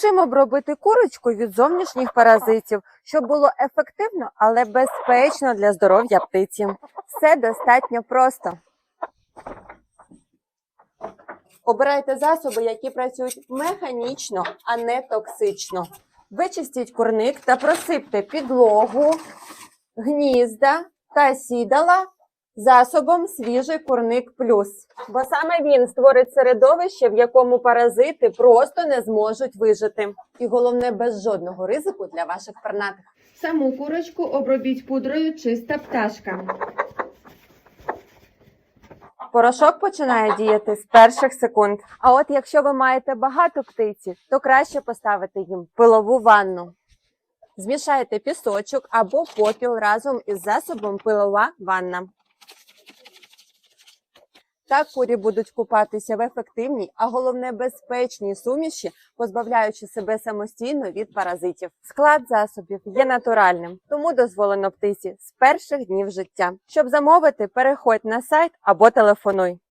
Чим обробити курочку від зовнішніх паразитів, щоб було ефективно, але безпечно для здоров'я птиці? Все достатньо просто. Обирайте засоби, які працюють механічно, а не токсично. Вичистіть курник та просипте підлогу, гнізда та сідала засобом свіжий курник плюс. Бо саме він створить середовище, в якому паразити просто не зможуть вижити. І головне, без жодного ризику для ваших пернатих. Саму курочку обробіть пудрою чиста пташка. Порошок починає діяти з перших секунд. А от якщо ви маєте багато птиці, то краще поставити їм пилову ванну. Змішайте пісочок або попіл разом із засобом пилова ванна. Так курі будуть купатися в ефективній, а головне безпечній суміші, позбавляючи себе самостійно від паразитів. Склад засобів є натуральним, тому дозволено птиці з перших днів життя. Щоб замовити, переходь на сайт або телефонуй.